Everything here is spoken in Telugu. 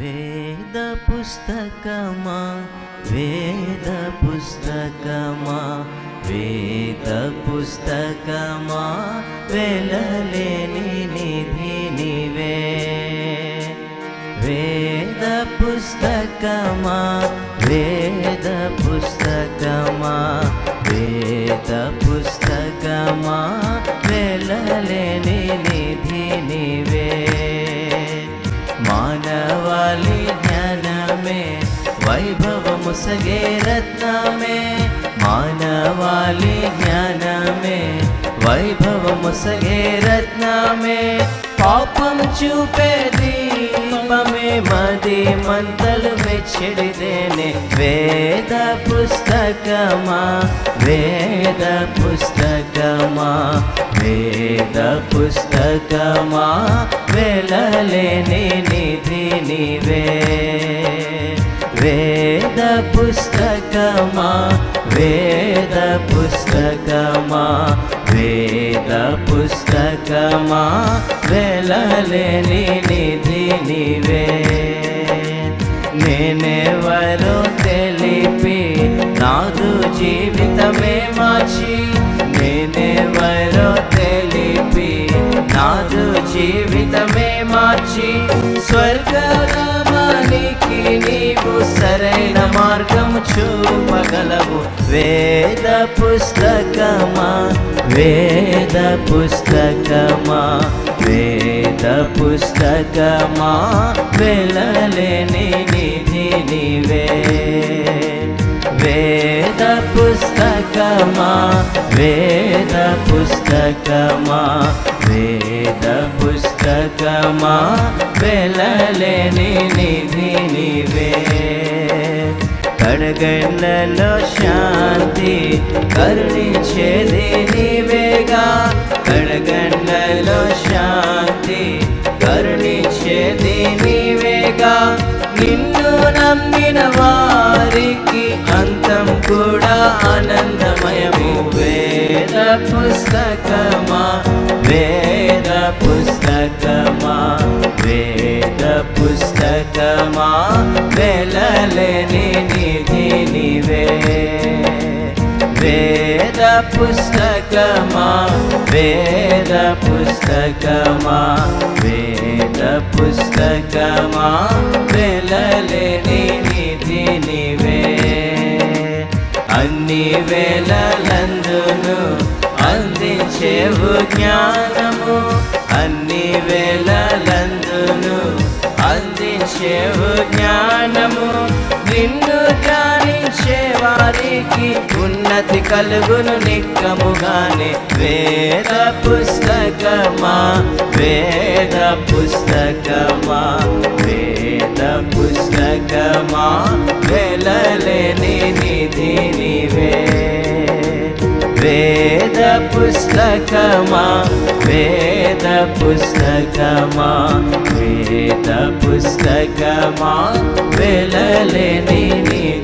వేద పుస్తకమా? వేద పుస్తకమా? వేద పుస్తకమా? వెలలేని నిధి నివే. వేద పుస్తకమా? వే వైభవము రత్నమే మానవాళి జ్ఞానమే వైభవము సగే రత్నమే. పాపం చూపే దీపమే మది మంతలు మెచ్చడిదేనే వేద పుస్తకమా వేద పుస్తకమా వేద పుస్తకమా వెళ్ళలేని నిధి నివే. వే పుస్తకమా? వేద పుస్తకమా? వేద పుస్తకమా? వెళ్ళలేని నిధి నివే. నేనెవరో తెలిపి నాదు జీవితమే మార్చి. నేనెవరో తెలిపి నాదు జీవితమే మార్చి. స్వర్గరామానికి నీవు సరైన మార్గం చూపగలవు. వేద పుస్తకమా? వేద పుస్తకమా? వేద పుస్తకమా? వెళ్ళలేని నిధి నివే. వేద పుస్తకమా? వేద పుస్తకమా? వేద పుస్తకమా వెళ్ళలేని నిధి నివే. కడగళ్ళలో శాంతి కరుణించేది నీవేగా. కడగళ్ళలో శాంతి కరుణించేది నీవేగా. నిన్ను నమ్మిన వారికి అంతం కూడా ఆనందమయము. వేద పుస్తకమా పుస్తకమా వెలలేని నిధి నివే. వేద పుస్తకమా వేద పుస్తకమా వేద పుస్తకమా వెలలేని నిధి నివే. అన్ని వేళలందును అందించేవు జ్ఞానము అన్ని అందించేవు జ్ఞానము నిన్ను ధ్యానించే వారికి ఉన్నతి కలుగును నిక్కముగానే. వేద పుస్తకమా వేద పుస్తకమా వేద పుస్తకమా వెళ్ళలేని నిధి నివే వేద పుస్తకమా వేద పుస్తకమా వేద పుస్తకమా వెళ్ళలేని నిధి